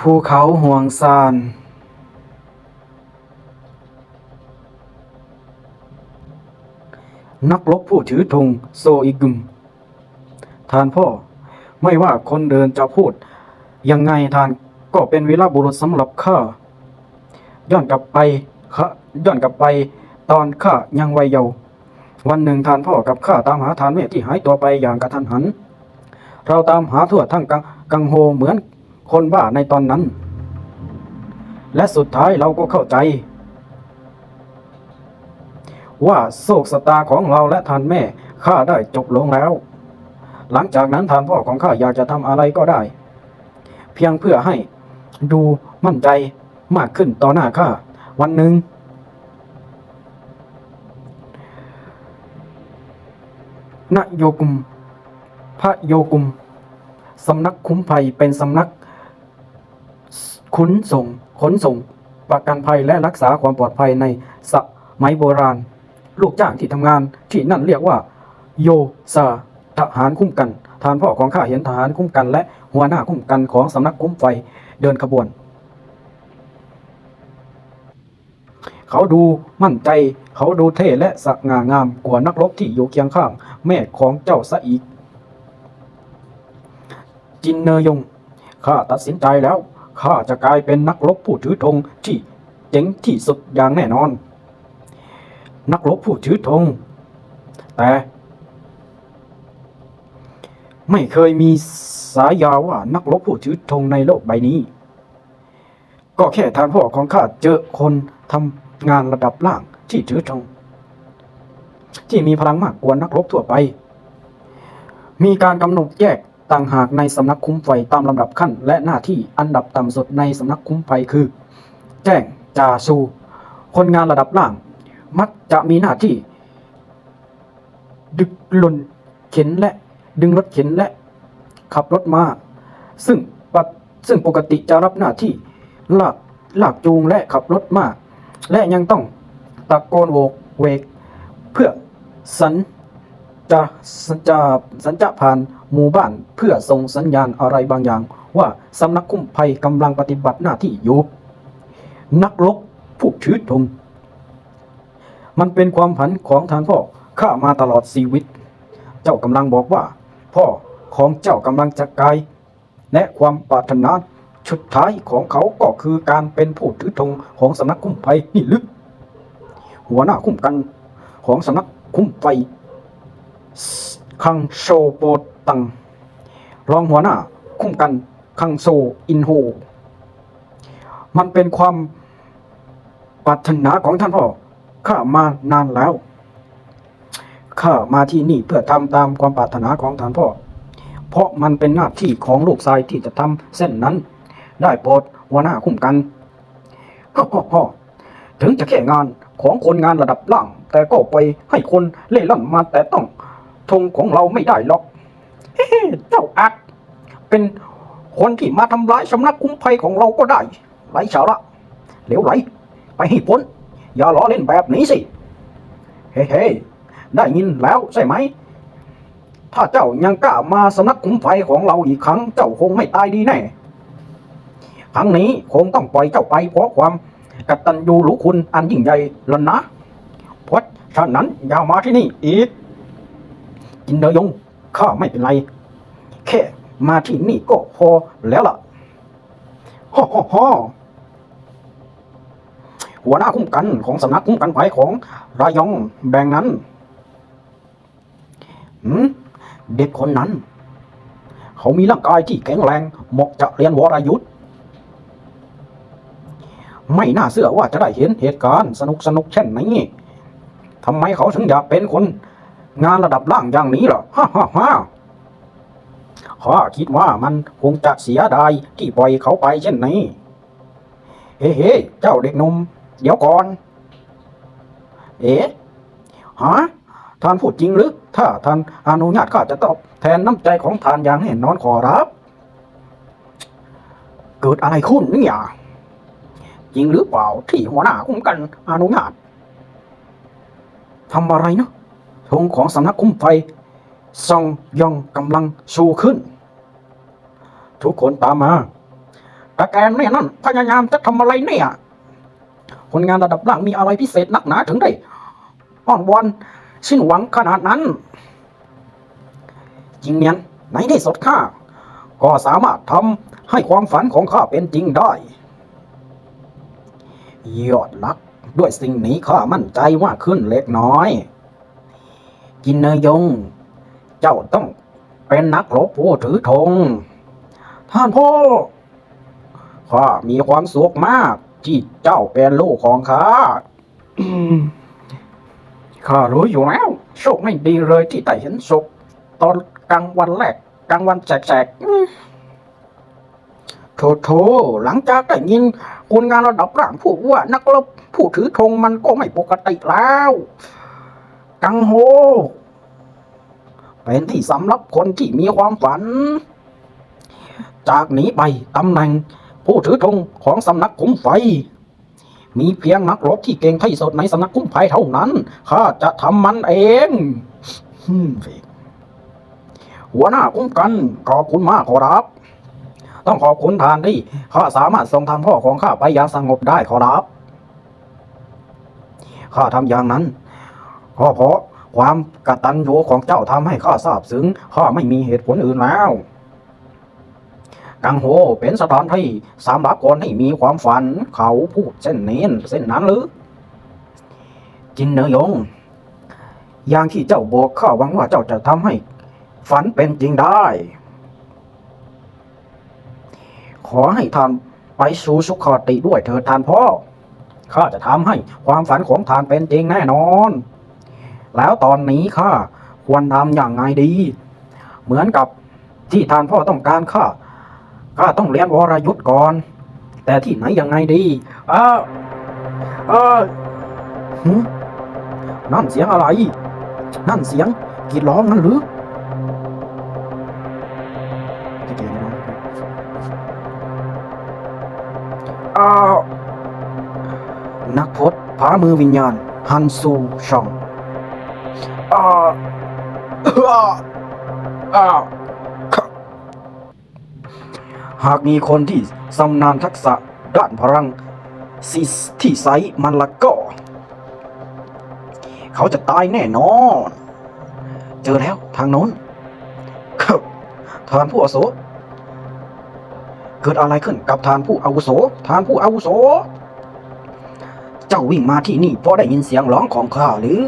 ภูเขาห่วงซาน นักรบผู้ถือธงโซอิกุม ทานพ่อ ไม่ว่าคนเดินจะพูด ยังไงทานก็เป็นวีรบุรุษสำหรับข้า ย้อนกลับไปข้าย้อนกลับไป ตอนข้ายังวัยเยาว์วันหนึ่งทานพ่อกับข้าตามหาทานแม่ที่หายตัวไปอย่างกระทันหัน เราตามหาทั่วทั้งกังกังโฮเหมือน คนบ้าในตอนนั้น และสุดท้ายเราก็เข้าใจ ว่าโศกสตาของเราและทานแม่ข้าได้จบลงแล้ว หลังจากนั้นทานพ่อของข้าอยากจะทำอะไรก็ได้ เพียงเพื่อให้ดูมั่นใจมากขึ้นต่อหน้าข้าวันหนึ่งนโยกุม พระโยกุม สำนักคุ้มภัยเป็นสำนัก ขุนส่ง ขนส่ง ประกันภัยและรักษาความปลอดภัยในสมัยโบราณ ลูกจ้างที่ทำงานที่นั่นเรียกว่า โยซาทหารคุ้มกันทานพ่อของข้าเห็นทหารคุ้มกัน และหัวหน้าคุ้มกันของสำนักคุ้มไฟเดินขบวน เขาดูมั่นใจ เขาดูเท่และสง่างามกว่านักรบที่อยู่เคียงข้าง แม่ของเจ้าซะอีก จินเนยงข้าตัดสินใจแล้ว ข้าจะกลายเป็นนักรบผู้ถือธงที่เจ๋งที่สุดอย่างแน่นอน นักรบผู้ถือธงแต่ ไม่เคยมีสายาว่านักรบผู้ถือธงในโลกใบนี้ ก็แค่ทานพ่อของข้าเจอคนทำงานระดับล่างที่ถือธงที่มีพลังมากกว่านักรบทั่วไป มีการกำหนดแยก ต่างหากในสำนักคุ้มไฟตามลำดับขั้น และหน้าที่อันดับต่ำสุดในสำนักคุ้มไฟคือ แจ้งจ่าซู คนงานระดับล่าง มักจะมีหน้าที่ ดึกลนเข็นและดึงรถเข็นและ ขับรถมา ซึ่งปกซึ่งปกติจะรับหน้าที่ลากลากจูงและขับรถมา และยังต้องตะโกนโวกเวก เพื่อสัญ จะสัญจะสัญจะผ่านหมู่บ้านเพื่อส่งสัญญาณอะไรบางอย่าง ว่าสำนักคุ้มภัยกำลังปฏิบัติหน้าที่อยู่ นักรบผู้ถือธงมันเป็นความผันของทานพ่อข้ามาตลอดชีวิต เจ้ากำลังบอกว่า พ่อของเจ้ากำลังจะกลายและความปรารถนาชุดท้ายของเขาก็คือการเป็นผู้ถือธงของสำนักคุ้มภัยนี่ลึก หัวหน้าคุ้มกันของสำนักคุ้มไฟ คังโชโปตัง รองหัวหน้า คุ้มกัน คังโซอินโฮ มันเป็นความปรารถนาของท่านพ่อ ข้ามานานแล้ว ข้ามาที่นี่เพื่อทำตามความปรารถนาของท่านพ่อ เพราะมันเป็นหน้าที่ของลูกชายที่จะทำเส้นนั้น ได้โปรดหัวหน้าคุ้มกันฮ่าฮ่าฮ่าถึงจะแค่งานของคนงานระดับล่าง แต่ก็ไปให้คนเล่ร่อนมาแต่ต้อง ธงของเราไม่ได้หรอกเฮ้เจ้าอาจเป็นคนที่มาทำร้ายสำนักคุ้มภัยของเราก็ได้ไร้สาระเหลวไหล ไปให้พ้น อย่าล้อเล่นแบบนี้สิ เฮ้เฮ้ได้ยินแล้วใช่ไหม ถ้าเจ้ายังกล้ามาสำนักคุ้มภัยของเราอีกครั้ง เจ้าคงไม่ตายดีแน่ ครั้งนี้คงต้องปล่อยเจ้าไปเพราะความกตัญญูรู้คุณอันยิ่งใหญ่แล้วนะเพราะฉะนั้นอย่ามาที่นี่อีก จินเดยงข้าไม่เป็นไร แค่มาที่นี่ก็พอแล้วล่ะฮ่อฮ่อฮ่อหัวหน้าคุ้มกันของสำนักคุ้มกันภัยของรายองแบ่งนั้นหืมเด็กคนนั้น เขามีร่างกายที่แข็งแรงเหมาะจะเรียนวรยุทธ์ไม่น่าเชื่อว่าจะได้เห็นเหตุการณ์สนุกสนุกเช่นนี้ทำไมเขาถึงอยากเป็นคน งานระดับล่างอย่างนี้หรอฮ่าฮ่าฮ่าข้าคิดว่ามันคงจะเสียดายที่ปล่อยเขาไปเช่นนี้ เฮ้เฮ้เจ้าเด็กหนุ่มเดี๋ยวก่อน เอ๊ะฮะท่านพูดจริงหรือ ถ้าท่านอนุญาตข้าจะตอบแทนน้ำใจของท่านอย่างแน่นอนขอรับ เกิดอะไรขึ้นเนี่ยจริงหรือเปล่าที่หัวหน้าคุ้มกันอนุญาตทำอะไรนะ ธงของสำนักคุ้มไฟซองยองกำลังชูขึ้น ทุกคนตามมาแต่แกเนี่ยนั่นพยายามจะทำอะไรเนี่ยคนงานระดับล่างมีอะไรพิเศษนักหนาถึงได้อ้อนวอนสิ้นหวังขนาดนั้น จริงเนี่ยในที่สดข้า ก็สามารถทำให้ความฝันของข้าเป็นจริงได้ ยอดลัก ด้วยสิ่งนี้ข้ามั่นใจว่าขึ้นเล็กน้อย กินเนยยง เจ้าต้องเป็นนักรบผู้ถือธง ท่านพ่อ ข้ามีความสุขมาก ที่เจ้าเป็นลูกของข้าข้ารู้อยู่แล้ว โชคไม่ดีเลยที่ได้เห็นศพตอนกลางวันแรกกลางวันแสกๆโถโถหลังจากได้ยินคนงานระดับล่างพูดว่านักรบผู้ถือธงมันก็ไม่ปกติแล้ว กังโฮ เป็นที่สำหรับคนที่มีความฝัน จากนี้ไปตำแหน่งผู้ถือธงของสำนักคุ้มไฟ มีเพียงนักรบที่เก่งที่สุดในสำนักคุ้มไฟเท่านั้นข้าจะทำมันเองหัวหน้าคุ้มกันขอบคุณมากขอรับ ต้องขอบคุณทานที่ข้าสามารถส่งทางพ่อของข้าไปอย่างสงบได้ขอรับข้าทำอย่างนั้น ก็เพราะความกตัญญูของเจ้าทำให้ข้าทราบซึ้งข้าไม่มีเหตุผลอื่นแล้วกังโฮเป็นสถานที่สำหรับคนที่มีความฝันเขาพูดเส้นนี้เส้นนั้นหรือ จินเนยงอย่างที่เจ้าบอกข้าหวังว่าเจ้าจะทำให้ ฝันเป็นจริงได้ ขอให้ท่านไปสู่สุขติด้วยเถิดท่านพ่อข้าจะทำให้ความฝันของท่านเป็นจริงแน่นอน แล้วตอนนี้ข้าควรทำอย่างไงดี เหมือนกับที่ท่านพ่อต้องการข้าข้าต้องเรียนวรยุทธ์ก่อน แต่ที่ไหนยังไงดีเออเออหึนั่นเสียงอะไร นั่นเสียงกรีดร้องนั่นหรือจะเกี่ยวกับน้องอ้าวนักพจน์ผามือวิญญาณ ฮันซูชองอ้าอ้าอ้า หากมีคนที่สำนานทักษะด้านพลังซิสที่ไซส์มันละก็ เขาจะตายแน่นอน เจอแล้วทางโน้นครับทานผู้อาวุโส เกิดอะไรขึ้นกับทานผู้อาวุโส ทานผู้อาวุโส เจ้าวิ่งมาที่นี่เพราะได้ยินเสียงร้องของข้าหรือ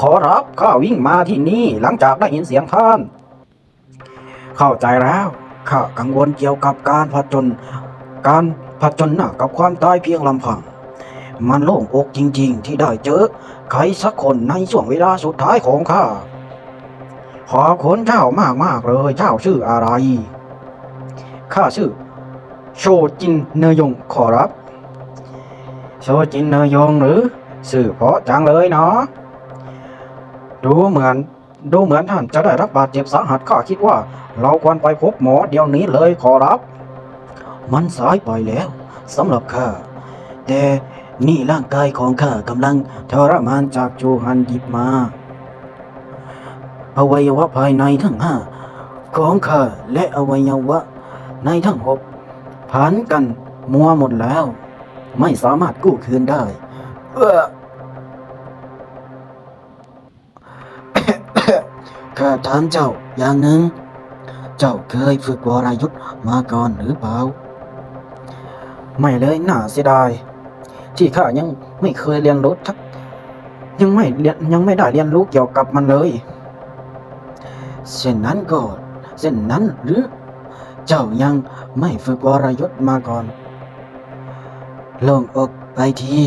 ขอรับข้าวิ่งมาที่นี่หลังจากได้ยินเสียงท่าน เข้าใจแล้วข้ากังวลเกี่ยวกับการผจญการผจญหน้ากับความตายเพียงลำพัง มันโล่งอกจริง ๆ ที่ได้เจอใครสักคนในช่วงเวลาสุดท้ายของข้าขอคนเจ้ามากๆเลยเจ้าชื่ออะไร ข้าชื่อ โชจินเนยงขอรับ โชจินเนยงหรือ สื่อเพราะจังเลยเนาะ ดูเหมือน ดูเหมือนท่านจะได้รับบาดเจ็บสาหัสข้าคิดว่า เราควรไปพบหมอเดี๋ยวนี้เลยขอรับ มันสายไปแล้วสำหรับข้าแต่นี่ร่างกายของข้ากำลังทรมานจากโจฮันหยิบมา อวัยวะภายในทั้งห้าของข้าและอวัยวะในทั้งหกผันกันมัวหมดแล้ว ไม่สามารถกู้คืนได้ เออ ข้าถามเจ้าอย่างหนึ่ง เจ้าเคยฝึกวรยุทธ์มาก่อนหรือเปล่า ไม่เลยน่าเสียดาย ที่ข้ายังไม่เคยเรียนรู้ทักยังไม่เรียนยังไม่ได้เรียนรู้เกี่ยวกับมันเลยเช่นนั้นก็เช่นนั้นหรือ เจ้ายังไม่ฝึกวรยุทธ์มาก่อนโล่งอกไปที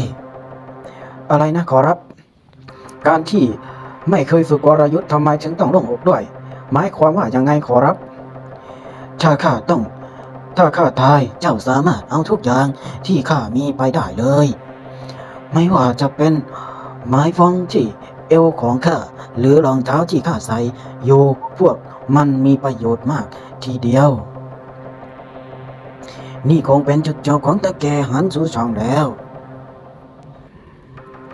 อะไรนะขอรับ การที่ ไม่เคยฝึกวรยุทธ์ทำไมถึงต้องลงอกด้วย หมายความว่ายังไงขอรับ ถ้าข้าต้อง ถ้าข้าตายเจ้าสามารถเอาทุกอย่างที่ข้ามีไปได้เลย ไม่ว่าจะเป็นไม้ฟองที่เอวของข้าหรือรองเท้าที่ข้าใส่อยู่พวกมันมีประโยชน์มากทีเดียว นี่คงเป็นจุดจบของตะแกหันสู่ช่องแล้ว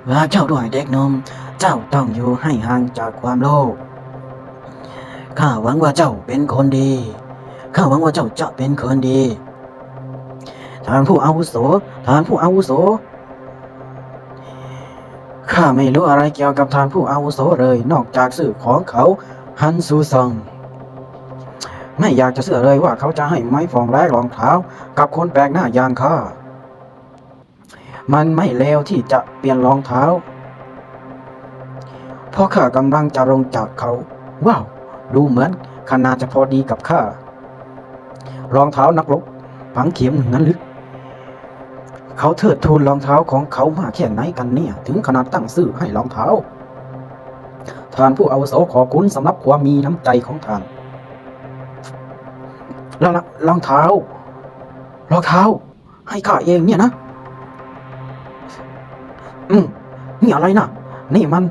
ว่าเจ้าด้วยเด็กนม เจ้าต้องอยู่ให้ห่างจากความโลภ ข้าหวังว่าเจ้าเป็นคนดี ข้าหวังว่าเจ้าจะเป็นคนดี ทานผู้อาวุโส ทานผู้อาวุโส ข้าไม่รู้อะไรเกี่ยวกับทานผู้อาวุโสเลย นอกจากสื่อของเขาฮันซูซัง ไม่อยากจะเชื่อเลยว่าเขาจะให้ไม้ฟองแรกรองเท้า กับคนแปลกหน้าอย่างข้า มันไม่เลวที่จะเปลี่ยนรองเท้า เพราะข้ากำลังจะลงจากเขา ว้าว ดูเหมือนขนาดจะพอดีกับข้ารองเท้านักรบฝังเข็มงั้นหรือเขาเทิดทูนรองเท้าของเขามากแค่ไหนกันเนี่ย ถึงขนาดตั้งชื่อให้รองเท้าท่านผู้อาวุโสขอคุณสำหรับความมีน้ำใจของท่านรองรองเท้ารองเท้า ให้ข้าเองเนี่ยนะ อืมนี่อะไรนะนี่มัน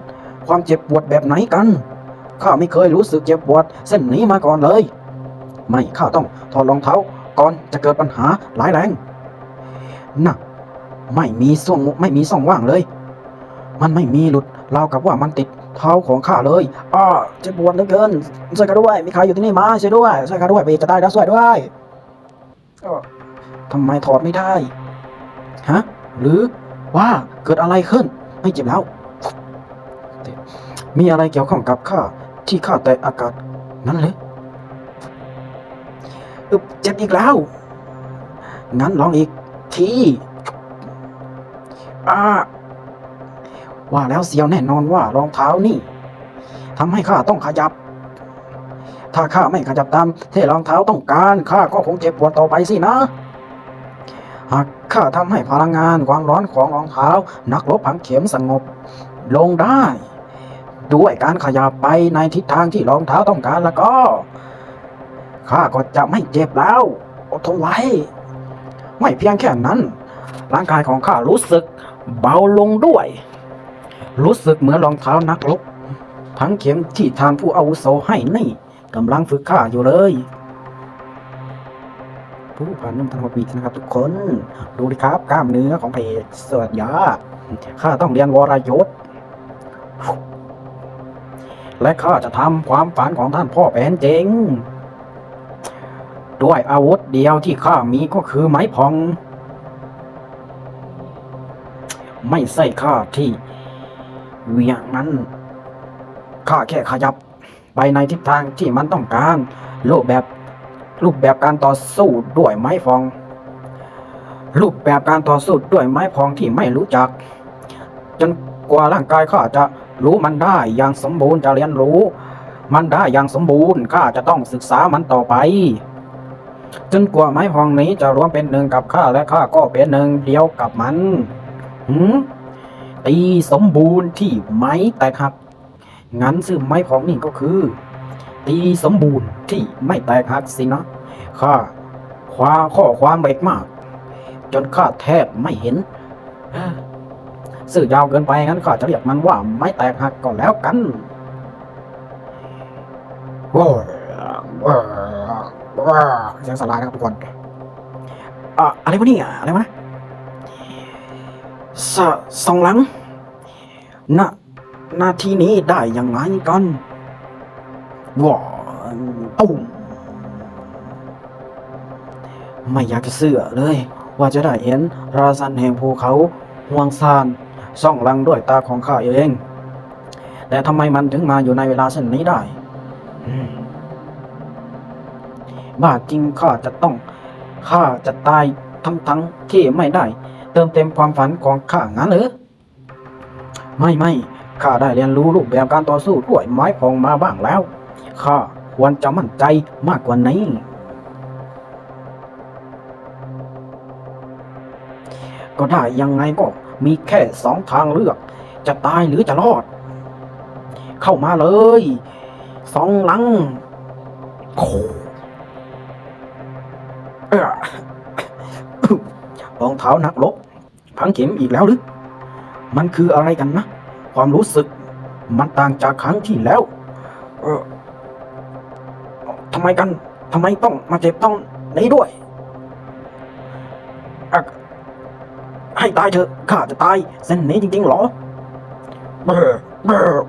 ความเจ็บปวดแบบไหนกัน ข้าไม่เคยรู้สึกเจ็บปวดเส้นนี้มาก่อนเลย ไม่ข้าต้องถอดรองเท้าก่อนจะเกิดปัญหาหลายแรงน่ะไม่มีช่องไม่มีช่องว่างเลย มันไม่มีหลุดเรากับว่ามันติดเท้าของข้าเลยอ้อเจ็บปวดเหลือเกินช่วยกันด้วย มีใครอยู่ที่นี่มาช่วยด้วยช่วยกันด้วยไปจะได้แล้วช่วยด้วยทำไมถอดไม่ได้ ฮะ หรือว่าเกิดอะไรขึ้น ไม่เจ็บแล้ว มีอะไรเกี่ยวข้องกับข้าที่ข้าแต่อากาศนั่นเลยอึบเจ็บอีกแล้ว งั้นลองอีกทีอ่าว่าแล้วเสียวแน่นอนว่ารองเท้านี่ทำให้ข้าต้องขยับ ถ้าข้าไม่ขยับตามที่รองเท้าต้องการข้าก็คงเจ็บปวดต่อไปสินะ หากข้าทำให้พลังงานความร้อนของรองเท้า นักรบผังเข็มสงบ ลงได้ ด้วยการขยับไปในทิศทางที่รองเท้าต้องการแล้วก็ข้าก็จะไม่เจ็บแล้วอดทนไว้ไม่เพียงแค่นั้น ร่างกายของข้ารู้สึกเบาลงด้วย รู้สึกเหมือนรองเท้านักรบผังเข็มที่ทานผู้อาวุโสให้นี่กำลังฝึกข้าอยู่เลย ผู้ผ่านน้ำทันหดวีนะครับทุกคน ดูดิครับกล้ามเนื้อของเพจสวัสดีข้าต้องเรียนวรยศ และข้าจะทำความฝันของท่านพ่อเป็นจริง ด้วยอาวุธเดียวที่ข้ามีก็คือไม้พอง ไม่ใช่ข้าที่เวียงนั้นข้าแค่ขยับไปในทิศทางที่มันต้องการรูปแบบรูปแบบการต่อสู้ด้วยไม้พอง รูปแบบการต่อสู้ด้วยไม้พองที่ไม่รู้จัก จนกว่าร่างกายข้าจะ รู้มันได้อย่างสมบูรณ์จะเรียนรู้ มันได้อย่างสมบูรณ์ข้าจะต้องศึกษามันต่อไปจนกว่าไม้พองนี้จะรวมเป็นหนึ่งกับข้าและข้าก็เป็นหนึ่งเดียวกับมันหืมตีสมบูรณ์ที่ไม้แตกหัก งั้นซึ่งไม้พองนี่ก็คือ ตีสมบูรณ์ที่ไม่แตกหักสินะข้าคว้าข้อความเล็กมาก จนข้าแทบไม่เห็น สื่อยาวเกินไปงั้นข้าจะเรียกมันว่าไม้แตกหักก็แล้วกันว้าวว้าวว้าเสียงสลายนะครับทุกคนอะอะไรวะนี่ยอะไรวะนะสสองหลังณหน้าที่นี้ได้ยังไงกันว้าตุ้มไม่อยากจะเสื่อเลย ว่าจะได้เห็นราซันแห่งภูเขาห่วงซาน ส่องลังด้วยตาของข้าเอง แต่ทำไมมันถึงมาอยู่ในเวลาเช่นนี้ได้บ้าจริงข้าจะต้องข้าจะตายทั้งทั้งที่ไม่ได้ เติมเต็มความฝันของข้างั้นหรือไม่ไม่ข้าได้เรียนรู้รูปแบบการต่อสู้ด้วยไม้พองมาบ้างแล้วข้าควรจะมั่นใจมากกว่านี้ก็ได้ยังไงก็ มีแค่สองทางเลือก จะตายหรือจะรอด เข้ามาเลย สองหลังโอ้เอ้อรองเท้านักรบพังเข็มอีกแล้วหรือ มันคืออะไรกันนะ ความรู้สึกมันต่างจากครั้งที่แล้ว เออทำไมกันทำไมต้องมาเจ็บต้องนี้ด้วย ให้ตายเถอะข้าจะตายเส้นนี้จริงๆเหรอเบอร์เบอร์